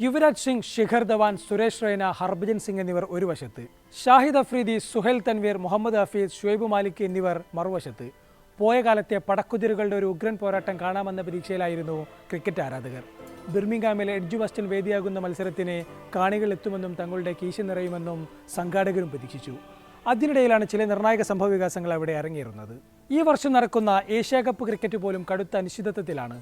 യുവരാജ് സിംഗ് ശിഖർ ധവാൻ സുരേഷ് റൈന ഹർഭജൻ സിംഗ് എന്നിവർ ഒരു വശത്ത്. ഷാഹിദ് അഫ്രീദി സുഹൈൽ തൻവീർ മുഹമ്മദ് ഹഫീസ് ഷുയബ് മാലിക് എന്നിവർ മറുവശത്ത്. പോയ കാലത്തെ പടക്കുതിരുകളുടെ ഒരു ഉഗ്രൻ പോരാട്ടം കാണാമെന്ന പ്രതീക്ഷയിലായിരുന്നു ക്രിക്കറ്റ് ആരാധകർ. ബിർമിംഗാമിലെ എഡ്ജു വസ്റ്റിൻ വേദിയാകുന്ന മത്സരത്തിന് കാണികൾ എത്തുമെന്നും തങ്ങളുടെ കീശ നിറയുമെന്നും സംഘാടകരും പ്രതീക്ഷിച്ചു. അതിനിടയിലാണ് ചില നിർണായക സംഭവവികാസങ്ങൾ അവിടെ അരങ്ങേറുന്നത്. ഈ വർഷം നടക്കുന്ന ഏഷ്യാ കപ്പ് ക്രിക്കറ്റ് പോലും കടുത്ത അനിശ്ചിതത്വത്തിലാണ്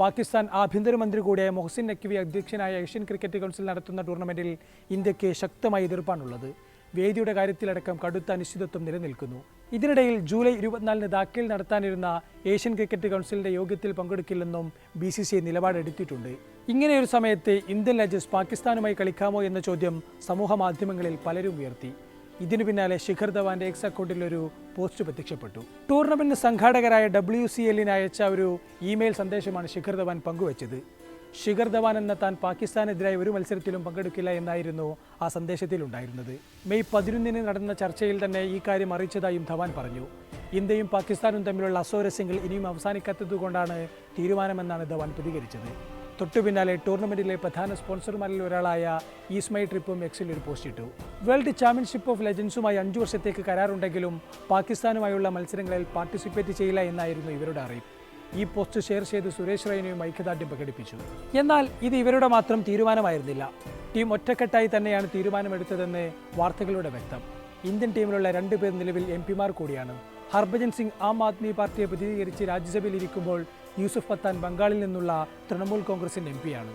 പാകിസ്ഥാൻ ആഭ്യന്തരമന്ത്രി കൂടിയായ മൊഹസിൻ നഖ്വി അധ്യക്ഷനായ ഏഷ്യൻ ക്രിക്കറ്റ് കൗൺസിൽ നടത്തുന്ന ടൂർണമെന്റിൽ ഇന്ത്യയ്ക്ക് ശക്തമായ എതിർപ്പാണുള്ളത്. വേദിയുടെ കാര്യത്തിലടക്കം കടുത്ത അനിശ്ചിതത്വം നിലനിൽക്കുന്നു. ഇതിനിടയിൽ ജൂലൈ ഇരുപത്തിനാലിന് ദാക്കിൽ നടത്താനിരുന്ന ഏഷ്യൻ ക്രിക്കറ്റ് കൗൺസിലിന്റെ യോഗത്തിൽ പങ്കെടുക്കില്ലെന്നും ബി സി സി ഐ നിലപാടെടുത്തിട്ടുണ്ട്. ഇങ്ങനെയൊരു സമയത്ത് ഇന്ത്യൻ ലജസ് പാകിസ്ഥാനുമായി കളിക്കാമോ എന്ന ചോദ്യം സമൂഹ മാധ്യമങ്ങളിൽ പലരും ഉയർത്തി. ഇതിനു പിന്നാലെ ശിഖർ ധവാന്റെ എക്സ് അക്കൗണ്ടിൽ ഒരു പോസ്റ്റ് പ്രത്യക്ഷപ്പെട്ടു. ടൂർണമെന്റ് സംഘാടകരായ ഡബ്ല്യു സി എല്ലിന് അയച്ച ഒരു ഇമെയിൽ സന്ദേശമാണ് ശിഖർ ധവാൻ പങ്കുവച്ചത്. ശിഖർ ധവാൻ എന്ന താൻ പാകിസ്ഥാനെതിരായ ഒരു മത്സരത്തിലും പങ്കെടുക്കില്ല എന്നായിരുന്നു ആ സന്ദേശത്തിലുണ്ടായിരുന്നത്. മെയ് പതിനൊന്നിന് നടന്ന ചർച്ചയിൽ തന്നെ ഈ കാര്യം അറിയിച്ചതായും ധവാൻ പറഞ്ഞു. ഇന്ത്യയും പാകിസ്ഥാനും തമ്മിലുള്ള അസോരസ്യങ്ങൾ ഇനിയും അവസാനിക്കാത്തതുകൊണ്ടാണ് തീരുമാനമെന്നാണ് ധവാൻ പ്രതികരിച്ചത്. തൊട്ടു പിന്നാലെ ടൂർണമെന്റിലെ പ്രധാന സ്പോൺസർമാരിൽ ഒരാളായ ഈസ്മൈ ട്രിപ്പും എക്സിൽ ഒരു പോസ്റ്റ് ഇട്ടു. വേൾഡ് ചാമ്പ്യൻഷിപ്പ് ഓഫ് ലെജൻസുമായി അഞ്ചു വർഷത്തേക്ക് കരാറുണ്ടെങ്കിലും പാകിസ്ഥാനുമായുള്ള മത്സരങ്ങളിൽ പാർട്ടിസിപ്പേറ്റ് ചെയ്യില്ല എന്നായിരുന്നു ഇവരുടെ അറിയിപ്പ്. ഈ പോസ്റ്റ് ഷെയർ ചെയ്ത് സുരേഷ് റൈനയും ഐക്യദാർഢ്യം പ്രകടിപ്പിച്ചു. എന്നാൽ ഇത് ഇവരുടെ മാത്രം തീരുമാനമായിരുന്നില്ല. ടീം ഒറ്റക്കെട്ടായി തന്നെയാണ് തീരുമാനമെടുത്തതെന്ന് വാർത്തകളുടെ വ്യക്തം. ഇന്ത്യൻ ടീമിലുള്ള രണ്ടുപേർ നിലവിൽ എം പിമാർ കൂടിയാണ്. ഹർഭജൻ സിംഗ് ആം ആദ്മി പാർട്ടിയെ പ്രതിനിധീകരിച്ച് രാജ്യസഭയിൽ ഇരിക്കുമ്പോൾ യൂസുഫ് പത്താൻ ബംഗാളിൽ നിന്നുള്ള തൃണമൂൽ കോൺഗ്രസിന്റെ എം പിയാണ്.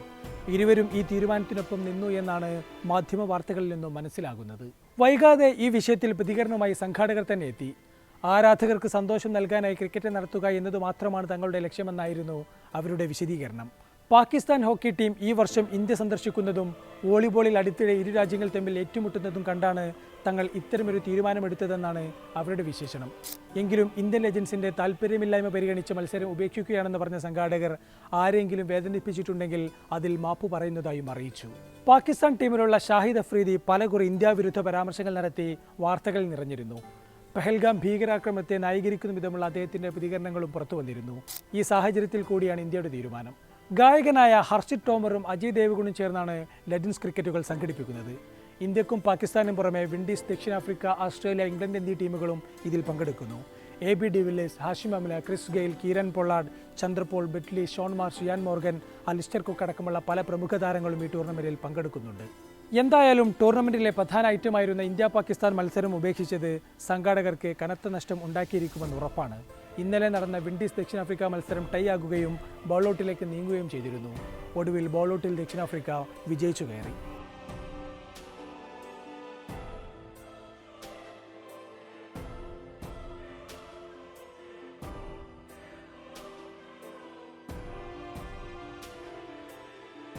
ഇരുവരും ഈ തീരുമാനത്തിനൊപ്പം നിന്നു എന്നാണ് മാധ്യമ വാർത്തകളിൽ നിന്നും മനസ്സിലാകുന്നത്. വൈകാതെ ഈ വിഷയത്തിൽ പ്രതികരണവുമായി സംഘാടകർ തന്നെ എത്തി. ആരാധകർക്ക് സന്തോഷം നൽകാനായി ക്രിക്കറ്റ് നടത്തുക എന്നത് മാത്രമാണ് തങ്ങളുടെ ലക്ഷ്യമെന്നായിരുന്നു അവരുടെ വിശദീകരണം. പാകിസ്ഥാൻ ഹോക്കി ടീം ഈ വർഷം ഇന്ത്യ സന്ദർശിക്കുന്നതും വോളിബോളിൽ അടുത്തിടെ ഇരു രാജ്യങ്ങൾ തമ്മിൽ ഏറ്റുമുട്ടുന്നതും കണ്ടാണ് തങ്ങൾ ഇത്തരമൊരു തീരുമാനമെടുത്തതെന്നാണ് അവരുടെ വിശേഷണം. എങ്കിലും ഇന്ത്യൻ ലെജൻസിന്റെ താല്പര്യമില്ലായ്മ പരിഗണിച്ച് മത്സരം ഉപേക്ഷിക്കുകയാണെന്ന് പറഞ്ഞ സംഘാടകർ ആരെങ്കിലും വേദനിപ്പിച്ചിട്ടുണ്ടെങ്കിൽ അതിൽ മാപ്പു പറയുന്നതായും അറിയിച്ചു. പാകിസ്ഥാൻ ടീമിലുള്ള ഷാഹിദ് അഫ്രീദി പലകുറി ഇന്ത്യാ വിരുദ്ധ പരാമർശങ്ങൾ നടത്തി വാർത്തകളിൽ നിറഞ്ഞിരുന്നു. പെഹൽഗാം ഭീകരാക്രമണത്തെ ന്യായീകരിക്കുന്ന വിധമുള്ള അദ്ദേഹത്തിന്റെ പ്രതികരണങ്ങളും പുറത്തു വന്നിരുന്നു. ഈ സാഹചര്യത്തിൽ കൂടിയാണ് ഇന്ത്യയുടെ തീരുമാനം. ഗായകനായ ഹർഷിത് ടോമറും അജയ് ദേവഗുണും ചേർന്നാണ് ലെജൻസ് ക്രിക്കറ്റുകൾ സംഘടിപ്പിക്കുന്നത്. ഇന്ത്യക്കും പാകിസ്ഥാനും പുറമെ വിൻഡീസ് ദക്ഷിണാഫ്രിക്ക ഓസ്ട്രേലിയ ഇംഗ്ലണ്ട് എന്നീ ടീമുകളും ഇതിൽ പങ്കെടുക്കുന്നു. A B de Villiers Hashim Amla Chris Gayle Kieron Pollard Chanderpaul Brett Lee Shaun Marsh Eoin Morgan Alastair Cook അടക്കമുള്ള പല പ്രമുഖ താരങ്ങളും ഈ ടൂർണമെന്റിൽ പങ്കെടുക്കുന്നുണ്ട്. എന്തായാലും ടൂർണമെന്റിലെ പ്രധാന ഐറ്റമായിരുന്ന ഇന്ത്യ പാകിസ്ഥാൻ മത്സരം ഉപേക്ഷിച്ചത് സംഘാടകർക്ക് കനത്ത നഷ്ടം ഉണ്ടാക്കിയിരിക്കുമെന്ന് ഉറപ്പാണ്. ഇന്നലെ നടന്ന വിൻഡീസ് ദക്ഷിണാഫ്രിക്ക മത്സരം ടൈ ആകുകയും ബോളൗട്ടിലേക്ക് നീങ്ങുകയും ചെയ്തിരുന്നു. ഒടുവിൽ ബോളൗട്ടിൽ ദക്ഷിണാഫ്രിക്ക വിജയിച്ചു കയറി.